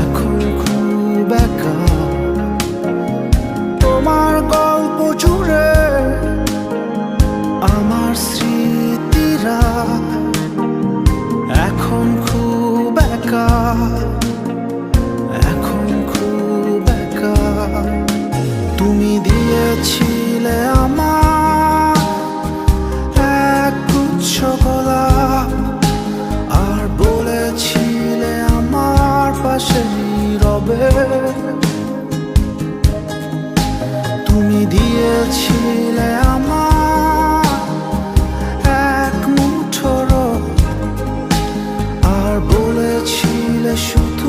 এখন খুব একা তোমার গল্প জুড়ে আমার স্মৃতিরা এখন খুব একা এখন খুব একা তুমি দিয়েছিলে পাশে রবে তুমি দিয়েছিলে আমার এক মুঠর। আর বলেছিলে হবে